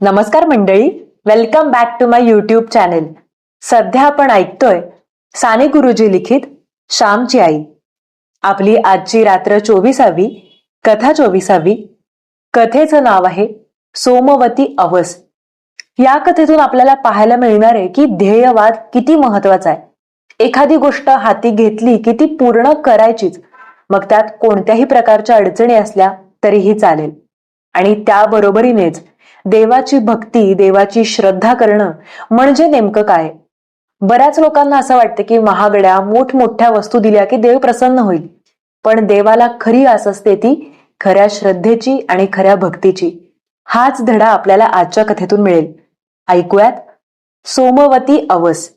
नमस्कार मंडळी welcome back to my YouTube channel सध्या आपण ऐकतोय साने गुरुजी लिखित श्यामची आई. आपली आजची रात्र चोवीसावी कथा चोवीसावी. कथेचं नाव आहे सोमवती अवस. या कथेतून आपल्याला पाहायला मिळणार आहे की ध्येयवाद किती महत्त्वाचा आहे. एखादी गोष्ट हाती घेतली की ती पूर्ण करायचीच. मग त्यात कोणत्याही प्रकारच्या अडचणी असल्या तरीही चालेल. आणि त्याबरोबरीनेच देवाची भक्ती देवाची श्रद्धा करणं म्हणजे नेमकं काय? बऱ्याच लोकांना असं वाटतं की महागड्या मोठमोठ्या वस्तू दिल्या की देव प्रसन्न होईल. पण देवाला खरी आस असते ती खऱ्या श्रद्धेची आणि खऱ्या भक्तीची. हाच धडा आपल्याला आजच्या कथेतून मिळेल. ऐकूयात सोमवती अवस.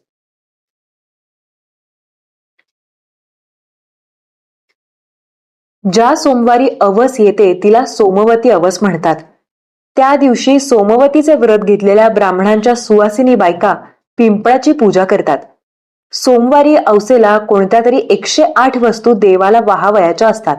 ज्या सोमवारी अवस येते तिला सोमवती अवस म्हणतात. त्या दिवशी सोमवतीचे व्रत घेतलेल्या ब्राह्मणांच्या सुवासिनी बायका पिंपळाची पूजा करतात. सोमवारी अवसेला कोणत्या तरी एकशे आठ वस्तू देवाला वाहावयाच्या असतात.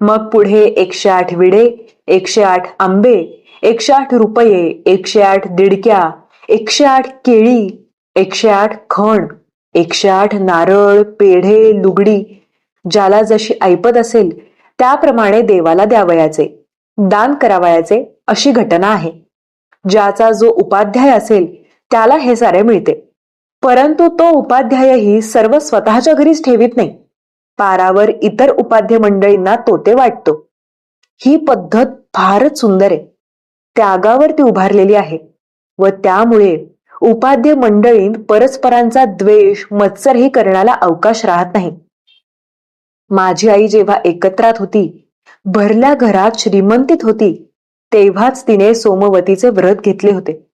मग पुढे एकशे आठ विडे एकशे आठ आंबे एकशे आठ रुपये एकशे आठ दिडक्या एकशे आठ केळी एकशे आठ खण एकशे आठ नारळ पेढे लुगडी ज्याला जशी ऐपत असेल त्याप्रमाणे देवाला द्यावयाचे दान करावयाचे अशी घटना आहे. ज्याचा जो उपाध्याय असेल त्याला हे सारे मिळते. परंतु तो उपाध्यायही सर्व स्वतःच्या घरीच ठेवीत नाही. पारावर इतर उपाध्य मंडळींना तो ते वाटतो. ही पद्धत फारच सुंदर आहे. त्यागावर ती उभारलेली आहे व त्यामुळे उपाध्य मंडळींत परस्परांचा द्वेष मत्सरही करण्याला अवकाश राहत नाही. माझी आई जेव्हा एकत्रात होती भरल्या घरात श्रीमंतीत होती तेव्हाच तिने सोमवतीचे व्रत घेतले होते.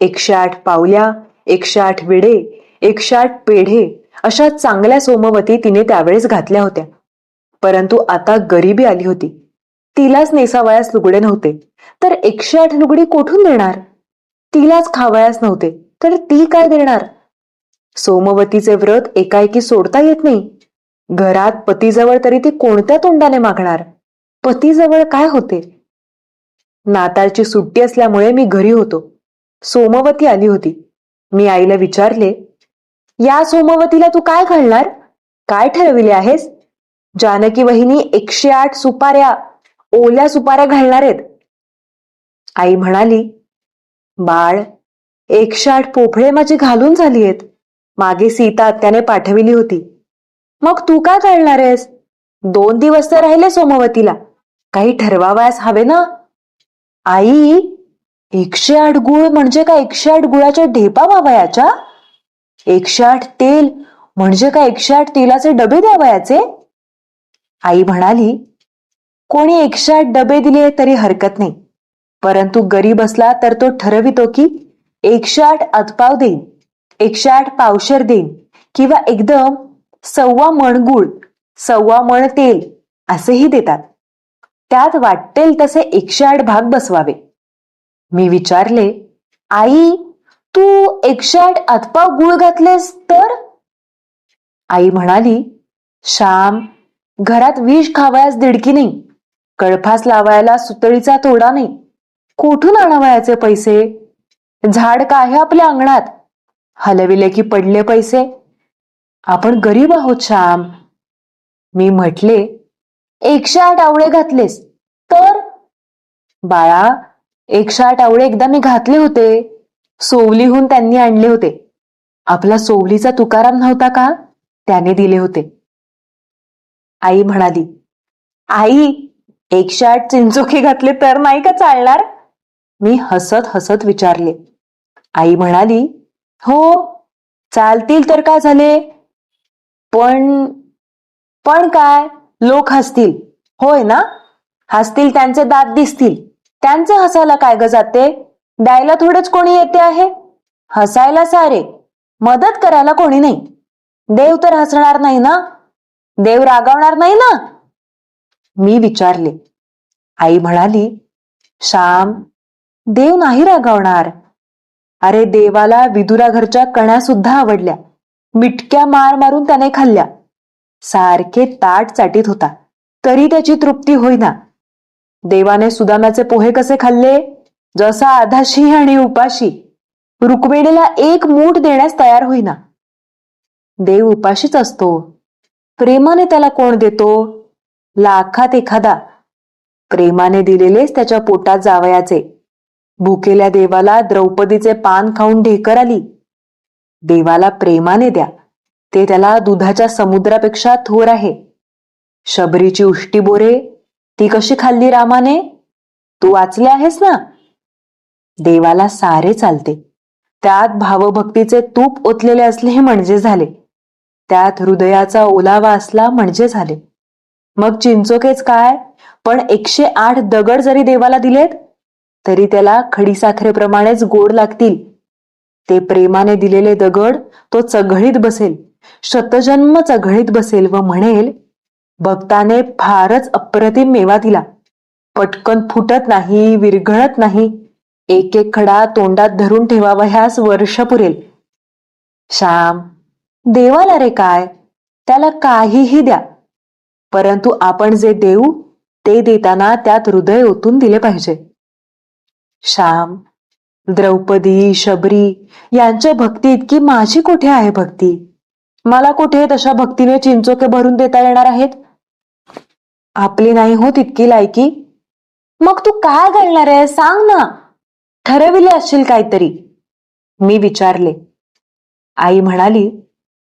एकशे आठ पावल्या एकशे आठ विडे एकशे आठ पेढे अशा चांगल्या सोमवती तिने त्यावेळेस घातल्या होत्या. परंतु आता गरिबी आली होती. तिलाच नेसावयास लुगडे नव्हते. तर एकशे आठ लुगडी कोठून देणार? तिलाच खावयास नव्हते. तर ती काय देणार? सोमवतीचे व्रत एकाएकी सोडता येत नाही. घरात पतीजवळ तरी ती कोणत्या तोंडाने मागणार? पतीजवळ काय होते? नाताळची सुट्टी असल्यामुळे मी घरी होतो. सोमवती आली होती. मी आईला विचारले या सोमवतीला तू काय घालणार? काय ठरविले आहेस? जानकी वहिनी एकशे आठ सुपाऱ्या ओल्या सुपाऱ्या घालणार आहेत. आई म्हणाली बाळ एकशे आठ पोफळे माझी घालून झाली आहेत. मागे सीता त्याने पाठविली होती. मग तू काय घालणार आहेस? दोन दिवस तर राहिले सोमवतीला. काही ठरवावयास हवे ना? आई एकशे आठ गुळ म्हणजे का एकशे आठ गुळाच्या ढेपा व्हावयाच्या एकशे आठ तेल म्हणजे का एकशे आठ तेलाचे डबे द्यावयाचे? आई म्हणाली कोणी एकशे आठ डबे दिले तरी हरकत नाही. परंतु गरीब असला तर तो ठरवितो की एकशे आठ अतपाव देईन एकशे आठ पावशर देईन किंवा एकदम सव्वा मण गुळ सव्वा मण तेल असेही देतात. त्यात वाटेल तसे एकशे आठ भाग बसवावे. मी विचारले आई तू एकशे आठ अतपाव गुळ घातलेस तर? आई म्हणाली श्याम घरात विष खावयास दिडकी नाही. कळफास लावायला सुतळीचा तोडा नाही. कुठून आणावयाचे पैसे? झाड काय आपल्या अंगणात. हलविले की पडले पैसे. आपण गरीब आहोत श्याम. मी म्हटले एकशे आठ आवळे घातलेस. तर? बाळा एकशे आठ आवळे एकदा मी घातले होते. सोवलीहून त्यांनी आणले होते. आपला सोवलीचा तुकाराम नव्हता का? त्याने दिले होते. आई म्हणाली आई एकशे आठ चिंचोखे घातले तर नाही का चालणार? मी हसत हसत विचारले. आई म्हणाली हो चालतील तर का झाले? पण पण काय? लोक हसतील. होय ना? हसतील त्यांचे दात दिसतील. त्यांचे हसायला काय ग जाते? द्यायला थोडंच कोणी येते आहे? हसायला सारे. मदत करायला कोणी नाही. देव तर हसणार नाही ना? देव रागावणार नाही ना? मी विचारले. आई म्हणाली श्याम देव नाही रागावणार. अरे देवाला विदुरा घरच्या कण्या सुद्धा आवडल्या. मिटक्या मार मारून त्याने खाल्ल्या. सारखे ताट चाटीत होता. तरी त्याची तृप्ती होईना. देवाने सुदामाचे पोहे कसे खाल्ले? जसा आधाशी आणि उपाशी. रुक्मिणीला एक मूठ देण्यास तयार होईना. देव उपाशीच असतो. प्रेमाने त्याला कोण देतो? लाखात एखादा. प्रेमाने दिलेलेच त्याच्या पोटात जावयाचे. भुकेल्या देवाला द्रौपदीचे पान खाऊन ढेकर आली. देवाला प्रेमाने द्या. ते त्याला दुधाच्या समुद्रापेक्षा थोर आहे. शबरीची उष्टी बोरे ती कशी खाल्ली रामाने? तू वाचले आहेस ना? देवाला सारे चालते. त्यात भावभक्तीचे तूप ओतलेले असले हे म्हणजे झाले. त्यात हृदयाचा ओलावा असला म्हणजे झाले. मग चिंचोकेच काय? पण एकशे आठ दगड जरी देवाला दिलेत तरी त्याला खडीसाखरेप्रमाणेच गोड लागतील. ते प्रेमाने दिलेले दगड तो चघळीत बसेल. शतजन्म चघळीत बसेल व म्हणेल भक्ताने फारच अप्रतिम मेवा दिला. पटकन फुटत नाही विरघळत नाही. एक एक खडा तोंडात धरून ठेवावा ह्यास वर्ष पुरेल. श्याम देवाला रे काय? त्याला काहीही द्या. परंतु आपण जे देऊ ते देताना त्यात हृदय ओतून दिले पाहिजे. श्याम द्रौपदी शबरी यांच्या भक्ती इतकी माझी कुठे आहे भक्ती? मला कुठे तशा भक्तीने चिंचोके भरून देता येणार आहेत? आपली नाही हो तितकी लायकी. मग तू काय घालणार आहे? सांग ना. ठरविले असशील काहीतरी. मी विचारले. आई म्हणाली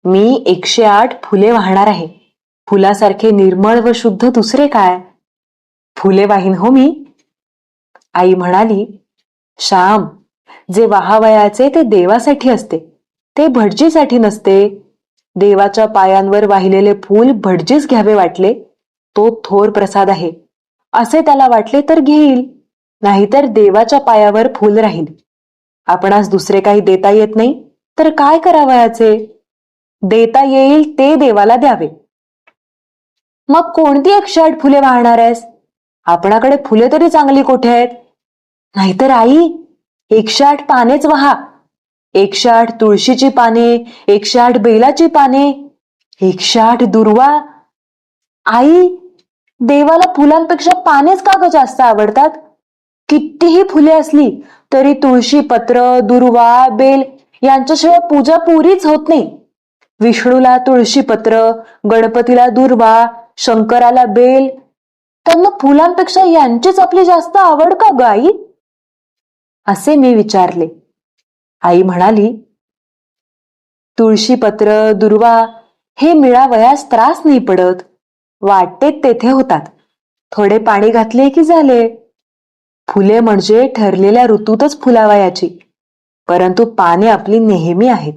मी एकशे आठ फुले वाहणार आहे. फुलासारखे निर्मळ व शुद्ध दुसरे काय? फुले वाहीन हो मी. आई म्हणाली श्याम जे वाहावयाचे ते देवासाठी असते. ते भटजीसाठी नसते. देवाच्या पायांवर वाहिलेले फूल भटजीच घ्यावे वाटले तो थोर प्रसाद आहे. असे त्याला वाटले तर घेईल नाहीतर देवाच्या पायावर फूल राहील. आपणास दुसरे काही देता येत नाही तर काय करावयाचे देता येईल ते देवाला द्यावे. मग कोणती एकशे आठ फुले वाहणार आहेस? आपणाकडे फुले तरी चांगली कुठे आहेत? नाहीतर आई एकशे आठ पानेच वहा. एकशे आठ तुळशीची पाने एकशे आठ बेलाची पाने एकशे आठ दुर्वा. आई देवाला फुलांपेक्षा पानेच का ग जास्त आवडतात? कितीही फुले असली तरी तुळशी पत्र दुर्वा बेल यांच्याशिवाय पूजा पुरीच होत नाही. विष्णूला तुळशी पत्र गणपतीला दुर्वा शंकराला बेल त्यांना फुलांपेक्षा यांचीच आपली जास्त आवड का गाई आई? असे मी विचारले. आई म्हणाली तुळशीपत्र दुर्वा हे मिळावयास त्रास नाही पडत. वाटतेत तेथे होतात. थोडे पाणी घातले की झाले. फुले म्हणजे ठरलेल्या ऋतूतच फुलावयाची. परंतु पाने आपली नेहमी आहेत.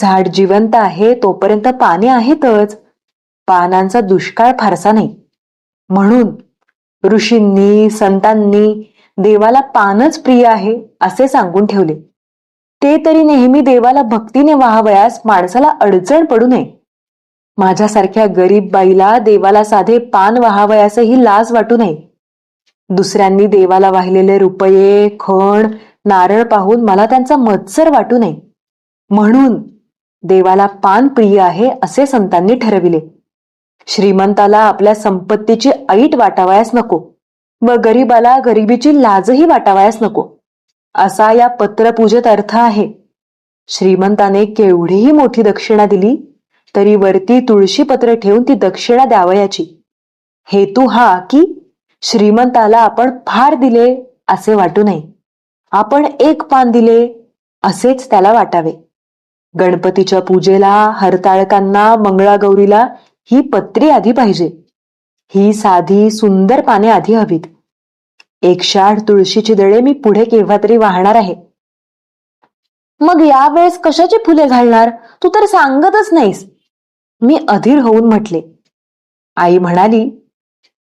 झाड जिवंत आहे तोपर्यंत पाने आहेतच. पानांचा दुष्काळ फारसा नाही. म्हणून ऋषींनी संतांनी देवाला पानच प्रिय आहे असे सांगून ठेवले. ते तरी नेहमी देवाला भक्तीने वाहावयास माणसाला अडचण पडू नये. माझ्यासारख्या गरीब बाईला देवाला साधे पान वाहावयासही लाज वाटू नये. दुसऱ्यांनी देवाला वाहिलेले रुपये खण नारळ पाहून मला त्यांचा मत्सर वाटू नये. म्हणून देवाला पान प्रिय आहे असे संतांनी ठरविले. श्रीमंताला आपल्या संपत्तीची ऐट वाटावयास नको व गरीबाला गरिबीची लाजही वाटावयास नको. असा या पत्रपूजेत अर्थ आहे. श्रीमंताने केवढीही मोठी दक्षिणा दिली तरी वरती तुळशी पत्र ठेवून ती दक्षिणा द्यावयाची. हेतू हा की श्रीमंताला आपण फार दिले असे वाटू नये. आपण एक पान दिले असेच त्याला वाटावे. गणपतीच्या पूजेला हरताळकांना मंगळागौरीला ही पत्री आधी पाहिजे. ही साधी सुंदर पाने आधी हवीत. एक शाड तुळशीची दळे मी पुढे केव्हा तरी वाहणार आहे. मग यावेळेस कशाची फुले घालणार? तू तर सांगतच नाहीस. मी अधीर होऊन म्हटले. आई म्हणाली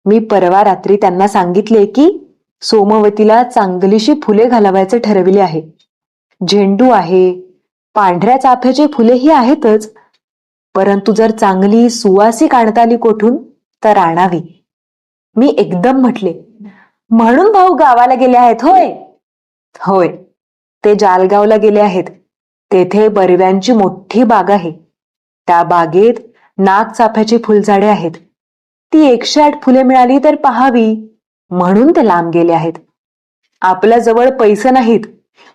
मी परवा रात्री त्यांना सांगितले की सोमवतीला चांगलीशी फुले घालावायचे ठरविले आहे. झेंडू आहे पांढऱ्या चाफ्याची फुलेही आहेतच. परंतु जर चांगली सुवासिक आणता आली कोठून तर आणावी. मी एकदम म्हटले म्हणून भाऊ गावाला गेले आहेत होय? होय. ते जालगावला गेले आहेत. तेथे बरव्यांची मोठी बाग आहे. त्या बागेत नागचाफ्याची फुलझाडे आहेत. ती एकशे आठ फुले मिळाली तर पहावी म्हणून ते लांब गेले आहेत. आपल्याजवळ पैसे नाहीत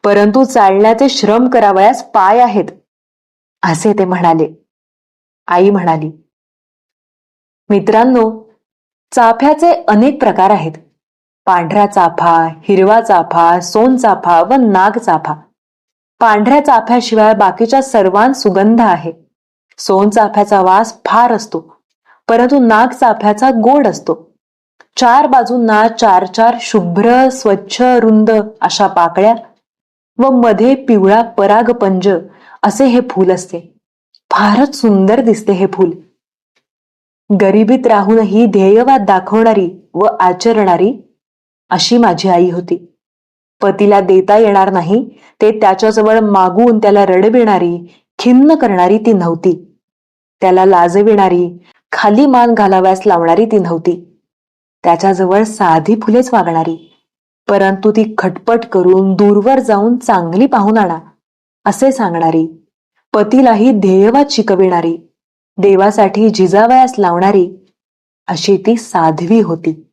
परंतु चालण्याचे श्रम करावयास पाय आहेत. असे ते म्हणाले. आई म्हणाली मित्रांनो चाफ्याचे अनेक प्रकार आहेत. पांढरा चाफा हिरवा चाफा सोनचाफा व नागचाफा पांढऱ्या चाफ्याशिवाय बाकीच्या सर्वांत सुगंध आहे. सोनचाफ्याचा वास फार असतो परंतु नागचाफ्याचा गोड असतो. चार बाजूंना चार चार शुभ्र स्वच्छ रुंद अशा पाकळ्या व मध्ये पिवळा परागपंज असे हे फूल असते. फारच सुंदर दिसते हे फूल. गरिबीत राहूनही ध्येयवाद दाखवणारी व आचरणारी अशी माझी आई होती. पतीला देता येणार नाही ते त्याच्याजवळ मागून त्याला रडविणारी खिन्न करणारी ती नव्हती. त्याला लाजविणारी खाली मान घालाव्यास लावणारी ती नव्हती. त्याच्याजवळ साधी फुलेच वागणारी. परंतु ती खटपट करून दूरवर जाऊन चांगली पाहून आणा असे सांगणारी. पतीलाही ध्येयवाद शिकविणारी. देवासाठी झिजावयास लावणारी. अशी ती साध्वी होती.